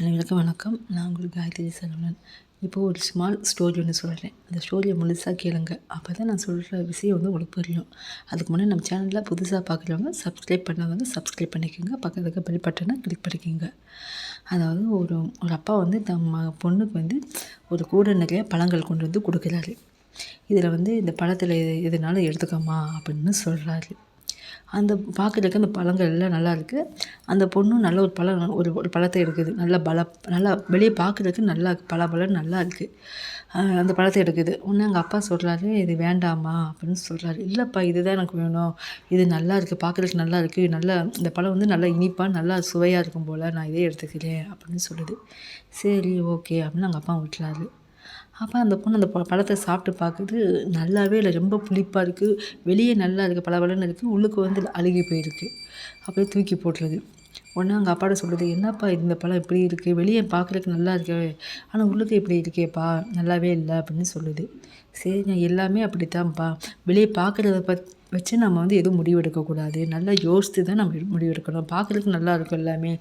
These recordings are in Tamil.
அனைவருக்கும் வணக்கம். நான் உங்களுக்கு காயத்ரி சரவணன். இப்போது ஒரு ஸ்மால் ஸ்டோரி ஒன்று சொல்கிறேன் அந்த ஸ்டோரியை முழுசாக கேளுங்க. அப்போ தான் நான் சொல்கிற விஷயம் வந்து உங்களுக்கு புரியும். அதுக்கு முன்னாடி நம்ம சேனலில் புதுசாக பார்க்குறவங்க சப்ஸ்கிரைப் பண்ணாதவங்க சப்ஸ்கிரைப் பண்ணிக்கோங்க. பக்கத்துக்கு பெல் பட்டனை கிளிக் பண்ணிக்கோங்க. அதாவது ஒரு ஒரு அப்பா வந்து தம் பொண்ணுக்கு வந்து ஒரு கூட நிறைய பழங்கள் கொண்டு வந்து கொடுக்குறாரு. இதில் வந்து இந்த பழத்தில் எது எதுனாலும் அப்படின்னு சொல்கிறாரு அந்த பார்க்குறதுக்கு அந்த பழங்கள் எல்லாம் நல்லா இருக்குது அந்த பொண்ணும் நல்ல ஒரு பழம் ஒரு ஒரு பழத்தை எடுக்குது. நல்ல பல நல்லா வெளியே பார்க்குறதுக்கு நல்லா பல பலன்னு நல்லா இருக்குது அந்த பழத்தை எடுக்குது. ஒன்று எங்கள் அப்பா சொல்கிறாரு இது வேண்டாமா அப்படின்னு சொல்கிறாரு இல்லைப்பா இதுதான் எனக்கு வேணும். இது நல்லா இருக்குது பார்க்குறதுக்கு நல்லா இருக்குது நல்லா இந்த பழம் வந்து நல்லா இனிப்பாக நல்லா சுவையாக இருக்கும் போல். நான் இதே எடுத்துக்கிறேன் அப்படின்னு சொல்லுது. சரி ஓகே அப்படின்னு எங்கள் அப்பா விட்டுறாரு. அப்போ அந்த பொண்ணு அந்த ப பழத்தை சாப்பிட்டு பார்க்குது நல்லாவே இல்லை. ரொம்ப புளிப்பாக இருக்குது வெளியே நல்லா இருக்குது பளபளன்னு இருக்குது உள்ளுக்கு வந்து அழுகி போயிருக்கு. அப்படியே தூக்கி போட்டுருது. உடனே அவங்க அப்பாட்ட சொல்லுது என்னப்பா இந்த பழம் இப்படி இருக்குது வெளியே பார்க்குறதுக்கு நல்லா இருக்கே. ஆனால் உள்ளுக்கு இப்படி இருக்கேப்பா. நல்லாவே இல்லை. அப்படின்னு சொல்லுது. சரி நான் எல்லாமே அப்படித்தான்ப்பா. வெளியே பார்க்குறத பத் வச்சு நம்ம வந்து எதுவும் முடிவெடுக்கக்கூடாது. நல்லா யோசித்து தான் நம்ம முடிவெடுக்கணும். பார்க்குறதுக்கு நல்லா இருக்கும் எல்லாமே.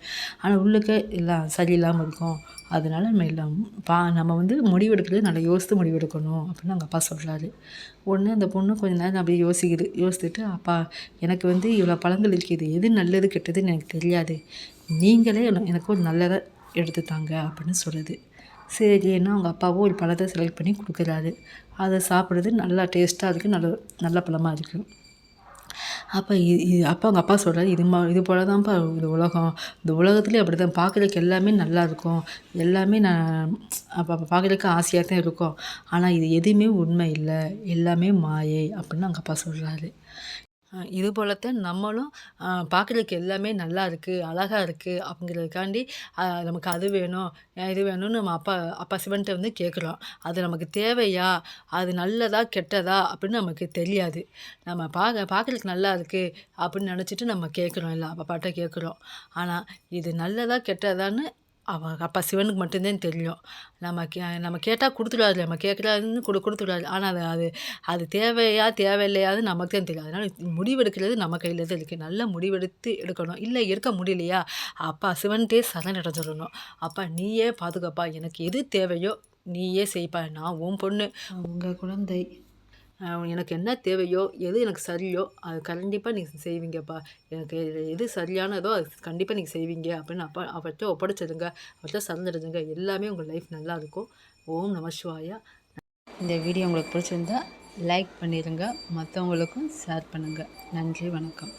ஆனால் உள்ளுக்க எல்லாம் சரியில்லாமல் இருக்கும். அதனால் நம்ம எல்லாம் பா நம்ம வந்து முடிவெடுக்கிறது நல்லா யோசித்து முடிவெடுக்கணும் அப்படின்னு எங்கள் அப்பா சொல்கிறாரு ஒன்று அந்த பொண்ணு கொஞ்ச நேரம் அப்படியே யோசிக்குது யோசித்துட்டு அப்பா எனக்கு வந்து இவ்வளோ பழங்கள் இருக்குது. எது நல்லது கெட்டதுன்னு எனக்கு தெரியாது. நீங்களே எனக்கு ஒரு நல்லதாக எடுத்துத்தாங்க அப்படின்னு சொல்லுது. சரின்னா அவங்க அப்பாவும் ஒரு பழத்தை செலக்ட் பண்ணி கொடுக்குறாரு. அதை சாப்பிட்றது நல்லா டேஸ்ட்டாக இருக்குது நல்ல நல்ல பழமாக இருக்குது அப்போ இது அப்போ அவங்க அப்பா சொல்கிறாரு இது மா இது போல தான்ப்பா இந்த உலகம். இந்த உலகத்துலேயே அப்படி தான் பார்க்குறதுக்கு எல்லாமே நல்லா இருக்கும். எல்லாமே நான் அப்போ அப்போ பார்க்குறதுக்கு ஆசையாக தான் இருக்கும். ஆனால் இது எதுவுமே உண்மை இல்லை. எல்லாமே மாயை அப்படின்னு அவங்க அப்பா சொல்கிறாரு இது போலத்தான் நம்மளும் பார்க்குறதுக்கு எல்லாமே நல்லா இருக்குது அழகாக இருக்குது அப்படிங்கிறதுக்காண்டி நமக்கு அது வேணும் இது வேணும்னு நம்ம அப்பா அப்பா சிவன்கிட்ட வந்து கேட்குறோம் அது நமக்கு தேவையா? அது நல்லதா கெட்டதா? அப்படின்னு நமக்கு தெரியாது. நம்ம பார்க்க பார்க்குறதுக்கு நல்லா இருக்குது அப்படின்னு நினச்சிட்டு நம்ம கேட்குறோம் இல்லை அப்பாட்ட கேட்குறோம் ஆனால் இது நல்லதா கெட்டதான்னு அவன் அப்பா சிவனுக்கு மட்டும்தான் தெரியும். நம்ம கே நம்ம கேட்டால் கொடுத்துடாது நம்ம கேட்குறாருன்னு கொடு கொடுத்துடாது ஆனால் அது அது அது தேவையா தேவையில்லையாது நமக்கு தான் தெரியும். அதனால் முடிவெடுக்கிறது நம்ம கையில் தான் இருக்குது நல்ல முடிவெடுத்து எடுக்கணும். இல்லை எடுக்க முடியலையா? அப்பா சிவன்கிட்டே சரணடைஞ்சிடணும். அப்பா நீயே பாதுகாப்பா. எனக்கு எது தேவையோ நீயே செய்ப்பா. நான் உன் பொண்ணு. உங்கள் குழந்தை. எனக்கு என்ன தேவையோ எது எனக்கு சரியோ அது கண்டிப்பாக நீங்கள் செய்வீங்கப்பா. எனக்கு எது சரியானதோ அது கண்டிப்பாக நீங்கள் செய்வீங்க அப்படின்னு அப்பா அவர்கிட்ட ஒப்படைச்சிடுங்க. அவர்கிட்ட சறந்துடுங்க எல்லாமே உங்கள் லைஃப் நல்லாயிருக்கும் ஓம் நம சிவாயா. இந்த வீடியோ உங்களுக்கு பிடிச்சிருந்தா லைக் பண்ணிடுங்க. மற்றவங்களுக்கும் ஷேர் பண்ணுங்கள் நன்றி வணக்கம்.